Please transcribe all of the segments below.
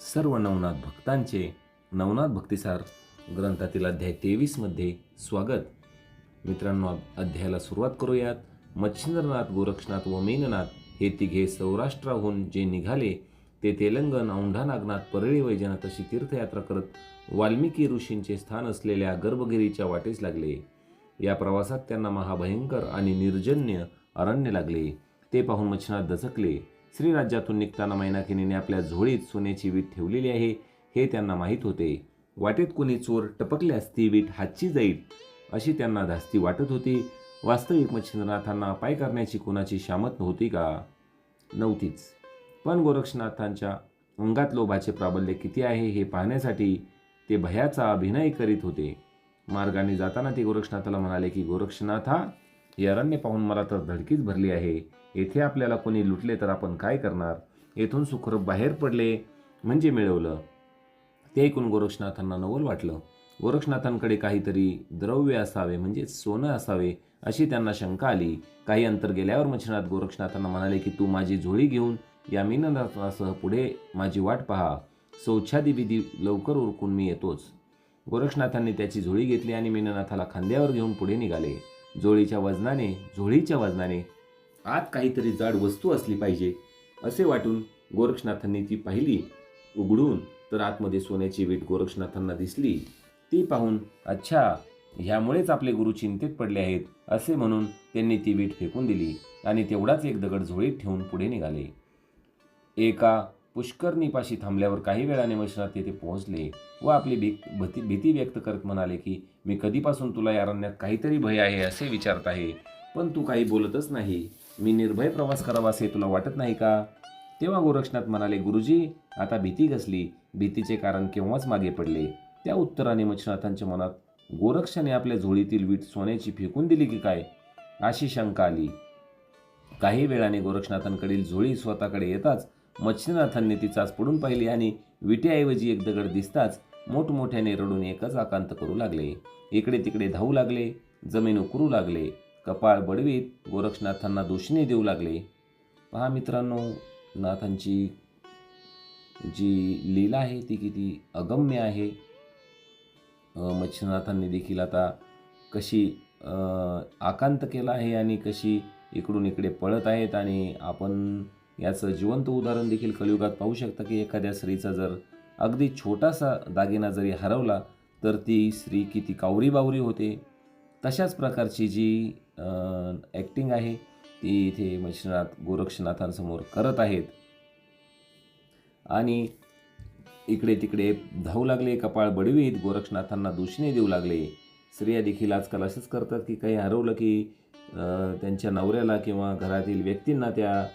सर्व नवनाथ भक्तांचे नवनाथ भक्तिसार ग्रंथातील अध्याय तेवीसमध्ये स्वागत. मित्रांनो अध्यायाला सुरुवात करूयात. मच्छिंद्रनाथ गोरक्षनाथ व मेननाथ हे तिघे सौराष्ट्राहून जे निघाले ते तेलंगण औंढा नागनाथ परळी वैजनाथ अशी तीर्थयात्रा करत वाल्मिकी ऋषींचे स्थान असलेल्या गर्भगिरीच्या वाटेस लागले. या प्रवासात त्यांना महाभयंकर आणि निर्जन्य अरण्य लागले. ते पाहून मच्छिनाथ दचकले. श्रीराज्यातून निघताना मैनाकिनीने आपल्या झोळीत सोन्याची वीट ठेवलेली आहे हे त्यांना माहीत होते. वाटेत कोणी चोर टपकल्यास ती वीट हातची जाईल अशी त्यांना धास्ती वाटत होती. वास्तविक मच्छिंद्रनाथांना पाय करण्याची कोणाची शामत नव्हती का? नव्हतीच. पण गोरक्षनाथांच्या अंगात लोभाचे प्राबल्य किती आहे हे पाहण्यासाठी ते भयाचा अभिनय करीत होते. मार्गाने जाताना ते गोरक्षनाथाला म्हणाले की गोरक्षनाथा हे अरण्य पाहून मला तर धडकीच भरली आहे. येथे आपल्याला कोणी लुटले तर आपण काय करणार? येथून सुखरूप बाहेर पडले म्हणजे मिळवलं. ते ऐकून गोरक्षनाथांना नवल वाटलं. गोरक्षनाथांकडे काहीतरी द्रव्य असावे म्हणजे सोनं असावे अशी त्यांना शंका आली. काही अंतर गेल्यावर मच्छिनाथ गोरक्षनाथांना म्हणाले की तू माझी झोळी घेऊन या मीननाथासह पुढे माझी वाट पहा. सौच्छादी विधी लवकर उरकून मी येतोच. गोरक्षनाथांनी त्याची झोळी घेतली आणि मीननाथाला खांद्यावर घेऊन पुढे निघाले. झोळीच्या वजनाने झोळीच्या वजनाने आत काहीतरी जाड वस्तू असली पाहिजे असे वाटून गोरक्षनाथांनी ती पाहिली. उघडून तर आतमध्ये सोन्याची वीट गोरक्षनाथांना दिसली. ती पाहून अच्छा ह्यामुळेच आपले गुरु चिंतेत पडले आहेत असे म्हणून त्यांनी ती वीट फेकून दिली आणि तेवढाच एक दगड झोळीत ठेवून पुढे निघाले. एका पुष्करणीपाशी थांबल्यावर काही वेळाने मशनाथ तेथे पोहोचले व आपली भीक भीती भीती व्यक्त करत म्हणाले की मी कधीपासून तुला या अरण्यात काहीतरी भय आहे असे विचारत आहे पण तू काही बोलतच नाही. मी निर्भय प्रवास करावा असे तुला वाटत नाही का? तेव्हा गोरक्षनाथ म्हणाले गुरुजी आता भीती घसली. भीतीचे कारण केव्हाच मागे पडले? त्या उत्तराने मच्छनाथांच्या मनात गोरक्षाने आपल्या झोळीतील वीट सोन्याची फेकून दिली की काय? अशी शंका आली. काही वेळाने गोरक्षनाथांकडील झोळी स्वतःकडे येताच मच्छिनाथांनी ती चाच पडून पाहिली आणि विट्याऐवजी एक दगड दिसताच मोठमोठ्याने रडून एकच आकांत करू लागले. इकडे तिकडे धावू लागले जमीन उकरू लागले कपाळ बडवीत गोरक्षनाथांना दोषीने देऊ लागले. पहा मित्रांनो नाथांची जी लीला आहे ती किती अगम्य आहे. मच्छिनाथांनी देखील आता कशी आकांत केला आहे आणि कशी इकडून इकडे पळत आहेत आणि आपण याचं जिवंत उदाहरण देखील कलियुगात पाहू शकता की एखाद्या स्त्रीचा जर अगदी छोटासा दागिना जरी हरवला तर ती स्त्री किती कावरी बावरी होते. तशाच प्रकारची जी ॲक्टिंग आहे ती इथे मच्छनाथ गोरक्षनाथांसमोर करत आहेत. आणि इकडे तिकडे धावू लागले कपाळ बडवीत गोरक्षनाथांना दूषणे देऊ लागले. स्त्रिया देखील आजकाल असंच करतात की काही हरवलं की त्यांच्या नवऱ्याला किंवा घरातील व्यक्तींना त्या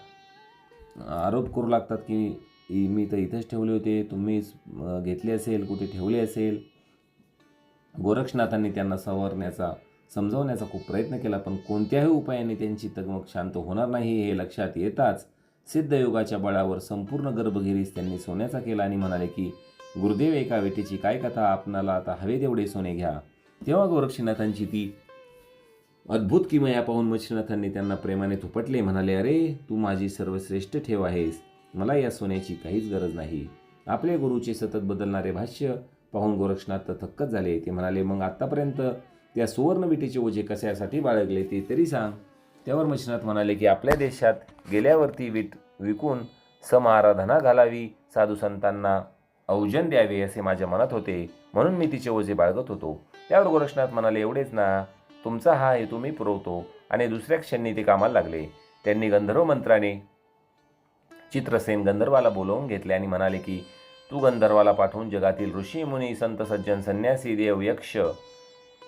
आरोप करू लागतात की मी तर इथंच ठेवले होते तुम्हीच घेतले असेल कुठे ठेवले असेल. गोरक्षनाथांनी त्यांना सवरण्याचा समजवण्याचा खूप प्रयत्न केला पण कोणत्याही उपायाने त्यांची तगमग शांत होणार नाही हे लक्षात येताच सिद्धयोगाच्या बळावर संपूर्ण गर्भगिरीस त्यांनी सोन्याचा केला आणि म्हणाले की गुरुदेव एका वेटीची काय कथा? आपणाला आता हवे तेवढे सोने घ्या. तेव्हा गोरक्षनाथांची ती अद्भुत किमया पाहून मच्छिनाथांनी त्यांना प्रेमाने थुपटले म्हणाले अरे तू माझी सर्वश्रेष्ठ ठेव आहेस. मला या सोन्याची काहीच गरज नाही. आपले गुरुचे सतत बदलणारे भाष्य पाहून गोरक्षनाथ थक्कच झाले. ते म्हणाले मग आत्तापर्यंत त्या सुवर्णविटेचे ओझे कशासाठी बाळगले ते तरी सांग. त्यावर मच्छिनाथ म्हणाले की आपल्या देशात गेल्यावरती वीट विकून समाराधना घालावी. साधू संतांना औजन द्यावे असे माझ्या मनात होते. म्हणून मी तिचे ओझे बाळगत होतो. त्यावर गोरक्षनाथ म्हणाले एवढेच ना. तुमचा हा हेतू मी पुरवतो. आणि दुसऱ्या क्षणी ते कामाला लागले. त्यांनी गंधर्व मंत्राने चित्रसेन गंधर्वाला बोलवून घेतले आणि म्हणाले की तू गंधर्वाला पाठवून जगातील ऋषी मुनी संत सज्जन संन्यासी देव यक्ष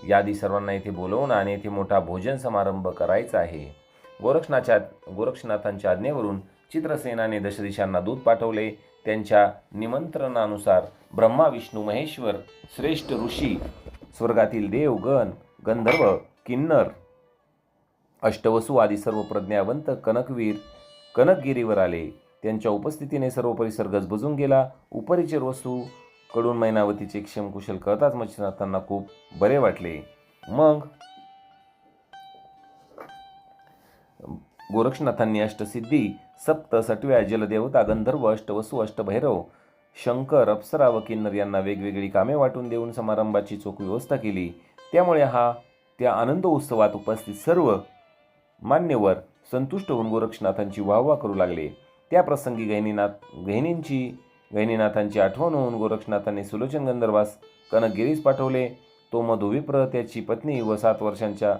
यादी सर्वांना इथे बोलवून आणि इथे मोठा भोजन समारंभ करायचा आहे. गोरक्षनाच्या गोरक्षनाथांच्या आज्ञेवरून चित्रसेनाने दशदिशांना दूध पाठवले. त्यांच्या निमंत्रणानुसार ब्रह्मा विष्णू महेश्वर श्रेष्ठ ऋषी स्वर्गातील देव गण गंधर्व किन्नर अष्टवसू आदी सर्व प्रज्ञावंत कनकवीर कनकगिरीवर आले. त्यांच्या उपस्थितीने सर्व परिसर गजबजून गेला. उपरिचर वस्तू कडून मैनावतीचे क्षेमकुशल कळताच मच्छिनाथांना खूप बरे वाटले. मग गोरक्षनाथांनी अष्टसिद्धी सप्त सटव्या जलदेवता गंधर्व अष्टवसू अष्टभैरव शंकर अप्सरा व किन्नर यांना वेगवेगळी कामे वाटून देऊन समारंभाची चोख व्यवस्था केली. त्यामुळे हा त्या आनंद उत्सवात उपस्थित सर्व मान्यवर संतुष्ट होऊन गोरक्षनाथांची वाहवा करू लागले. त्या प्रसंगी गहिनीनाथ गहिनींची गहिनीनाथांची आठवण होऊन गोरक्षनाथांनी सुलोचन गंधर्वास कनकगिरीस पाठवले. तो मधुविप्र त्याची पत्नी व सात वर्षांच्या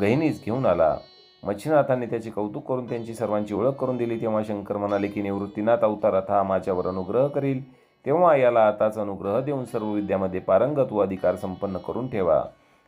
गहिनीस घेऊन आला. मच्छिनाथांनी त्याचे कौतुक करून त्यांची सर्वांची ओळख करून दिली. तेव्हा शंकर म्हणाले की निवृत्तीनाथ अवतारात हा माझ्यावर अनुग्रह करील. तेव्हा याला आताच अनुग्रह देऊन सर्व विद्यामध्ये पारंगत व अधिकार संपन्न करून ठेवा.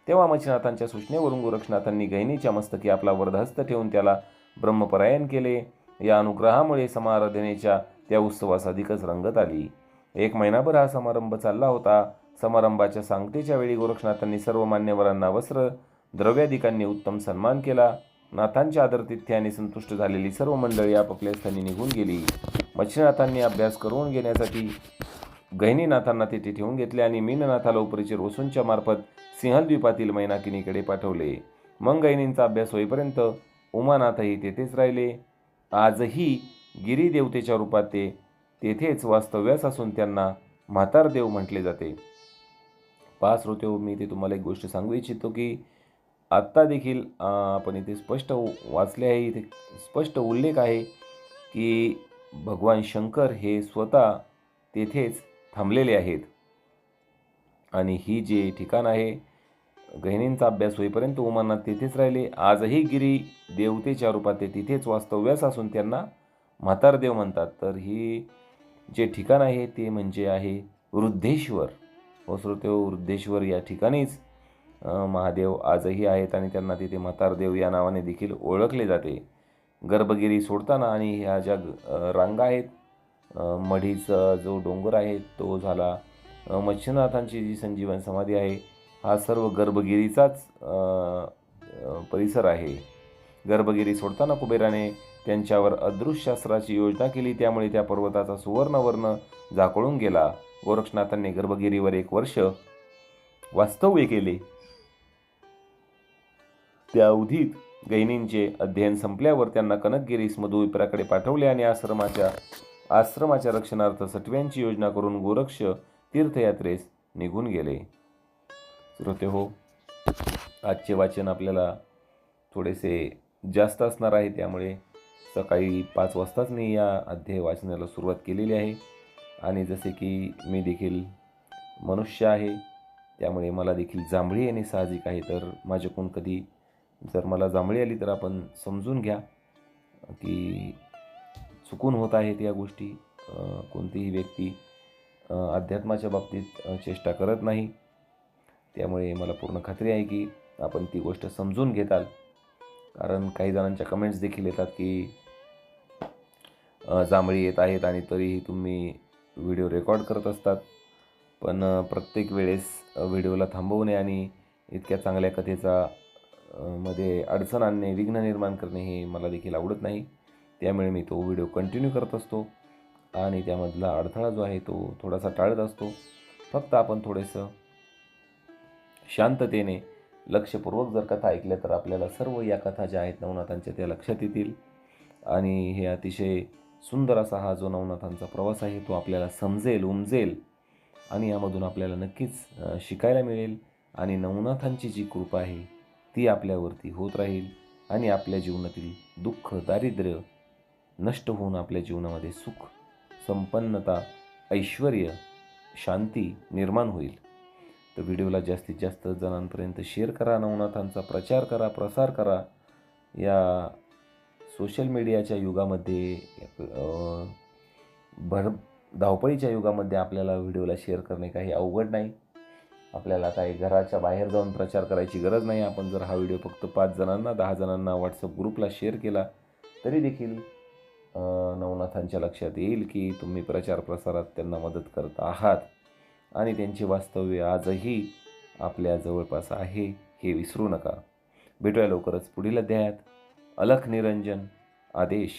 तेव्हा मच्छिनाथांच्या सूचनेवरून गोरक्षनाथांनी गहिनीच्या मस्तकी आपला वरदहस्त ठेवून त्याला ब्रह्मपरायण केले. या अनुग्रहामुळे समाराधनेच्या त्या उत्सवास अधिकच रंगत आली. एक महिनाभर हा समारंभ चालला होता. समारंभाच्या सांगतेच्या वेळी गोरक्षनाथांनी सर्व मान्यवरांना वस्त्र द्रव्याधिकांनी उत्तम सन्मान केला. नाथांच्या आदरतिथ्याने संतुष्ट झालेली सर्व मंडळी आपापल्या स्थानी निघून गेली. मच्छिनाथांनी अभ्यास करून घेण्यासाठी गहिनीनाथांना तेथे ठेवून घेतले आणि मीननाथाला उपरीचे रोसूंच्या मार्फत सिंहद्वीपातील मैनाकिनीकडे पाठवले. मग गहिनींचा अभ्यास होईपर्यंत उमानाथही तेथेच राहिले. आजही गिरिदेवतेच्या रूपात ते तेथेच वास्तव्यास असून त्यांना म्हातारदेव म्हटले जाते. पाच श्रोते हो, मी ते तुम्हाला एक गोष्ट सांगू इच्छितो की आत्ता देखील आपण इथे स्पष्ट वाचले आहे. इथे स्पष्ट उल्लेख आहे की भगवान शंकर हे स्वतः तेथेच थांबलेले आहेत. आणि ही जे ठिकाण आहे गहिनींचा अभ्यास होईपर्यंत उमानाथ तेथेच राहिले. आजही गिरी देवतेच्या रूपात ते तिथेच वास्तव्यास असून त्यांना म्हातारदेव म्हणतात. तर ही जे ठिकाण आहे ते म्हणजे आहे वृद्धेश्वर. हो श्रोते वृद्धेश्वर या ठिकाणीच महादेव आजही आहेत आणि त्यांना तिथे म्हातारदेव या नावाने देखील ओळखले जाते. गर्भगिरी सोडताना आणि ह्या ज्या रांगा आहेत मढीचा जो डोंगर आहे तो झाला मच्छिनाथांची जी संजीवन समाधी आहे हा सर्व गर्भगिरीचाच परिसर आहे. गर्भगिरी सोडताना कुबेराने त्यांच्यावर अदृश्यास्त्राची योजना केली त्यामुळे त्या पर्वताचा सुवर्णवर्ण झाकळून गेला. गोरक्षनाथांनी गर्भगिरीवर एक वर्ष वास्तव्य केले. त्या अवधीत गैनींचे अध्ययन संपल्यावर त्यांना कनकगिरीस मधुविप्राकडे पाठवले आणि आश्रमाच्या आश्रमाच्या रक्षणार्थ सटव्यांची योजना करून गोरक्ष तीर्थयात्रेस निघून गेले. श्रोते हो आजचे वाचन आपल्याला थोडेसे जास्त असणार आहे त्यामुळे सकाळी पाच वाजताच मी या अध्याय वाचनाला सुरुवात केलेली आहे. आणि जसे की मी देखील मनुष्य आहे त्यामुळे मला देखील जांभळी येणे साहजिक आहे तर माझ्याकडून कधी जर मला जांभळी आली तर आपण समजून घ्या की चुकून होत आहेत या गोष्टी. कोणतीही व्यक्ती अध्यात्माच्या बाबतीत चेष्टा करत नाही. त्यामुळे मला पूर्ण खात्री आहे की आपण ती गोष्ट समजून घेताल. कारण काही जणांच्या कमेंट्स देखील येतात की जांभळी येत आहेत आणि तरीही तुम्ही व्हिडिओ रेकॉर्ड करत असतात. पण प्रत्येक वेळेस व्हिडिओला थांबवणे आणि इतक्या चांगल्या कथेचा मध्ये अडचण आणणे विघ्न निर्माण करणे हे मला देखील आवडत नाही. त्यामुळे मी तो व्हिडिओ कंटिन्यू करत असतो आणि त्यामधला अडथळा जो आहे तो थोडासा टाळत असतो. फक्त आपण थोडंसं शांततेने लक्षपूर्वक जर कथा ऐकल्या तर आपल्याला सर्व या कथा ज्या आहेत नवनाथांच्या त्या लक्षात येतील. आणि हे अतिशय सुंदर असा हा जो नवनाथांचा प्रवास आहे तो आपल्याला समजेल उमजेल आणि यामधून आपल्याला नक्कीच शिकायला मिळेल. आणि नवनाथांची जी कृपा आहे ती आपल्यावरती होत राहील आणि आपल्या जीवनातील दुःख दारिद्र्य नष्ट होऊन आपल्या जीवनामध्ये सुख संपन्नता ऐश्वर शांती निर्माण होईल. तर व्हिडिओला जास्तीत जास्त जणांपर्यंत शेअर करा नवनाथांचा प्रचार करा प्रसार करा. या सोशल मीडियाच्या युगामध्ये भर धावपळीच्या युगामध्ये आपल्याला व्हिडिओला शेअर करणे काही अवघड नाही. आपल्याला काही घराच्या बाहेर जाऊन प्रचार करायची गरज नाही. आपण जर हा व्हिडिओ फक्त पाच जणांना दहा जणांना व्हॉट्सअप ग्रुपला शेअर केला तरी देखील नवनाथांच्या लक्षात येईल की तुम्ही प्रचार प्रसारात त्यांना मदत करत आहात. आणि त्यांचे वास्तव्य आजही आपल्या जवळपास आहे हे विसरू नका. भेटूया लवकरच पुढील अध्यायात. अलख निरंजन आदेश.